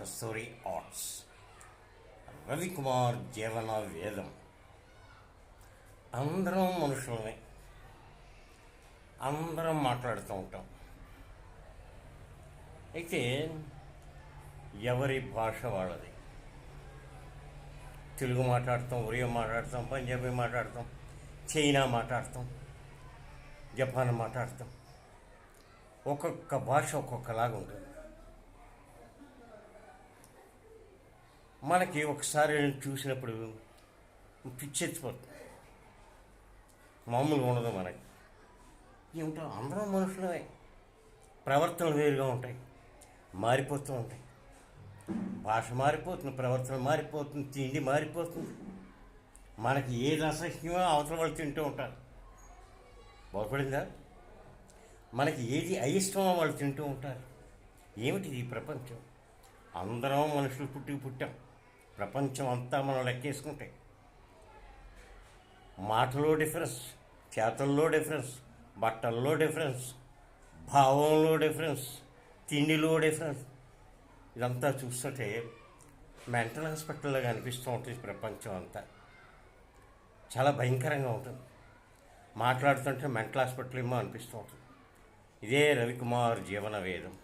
కస్తూరి arts Ravikumar జీవన వేదం. అందరం మనుషులమే. అందరం మాట్లాడుతూ ఉంటాం. అయితే ఎవరి భాష వాళ్ళది? తెలుగు మాట్లాడతాం ఒరియో మాట్లాడతాం పంజాబీ మాట్లాడతాం చైనా మాట్లాడతాం జపాన్ మాట్లాడతాం. ఒక్కొక్క భాష ఒక్కొక్కలాగా ఉంటుంది. మనకి ఒకసారి చూసినప్పుడు పిచ్చెత్తిపోతుంది. మామూలుగా ఉండదు మనకి. ఏమిటో అందరం మనుషులమే. ప్రవర్తనలు వేరుగా ఉంటాయి. మారిపోతూ ఉంటాయి. భాష మారిపోతుంది ప్రవర్తన మారిపోతుంది తిండి మారిపోతుంది. మనకి ఏది అసహ్యమో అవతల వాళ్ళు తింటూ ఉంటారు. బాగుపడిందా? మనకి ఏది అయిష్టమో వాళ్ళు తింటూ ఉంటారు. ఏమిటి ఈ ప్రపంచం? అందరం మనుషులు పుట్టి పుట్టాం. ప్రపంచం అంతా మనం లెక్కేసుకుంటే. మాటలో డిఫరెన్స్ చేతల్లో డిఫరెన్స్ బట్టల్లో డిఫరెన్స్ భావంలో డిఫరెన్స్ తిండిలో డిఫరెన్స్. ఇదంతా చూస్తుంటే మెంటల్ హాస్పిటల్లో కనిపిస్తూ ఉంటుంది ప్రపంచం అంతా. చాలా భయంకరంగా ఉంటుంది. మాట్లాడుతుంటే మెంటల్ హాస్పిటల్ ఏమో అనిపిస్తూ ఉంటుంది. ఇదే రవికుమార్ జీవన వేదం.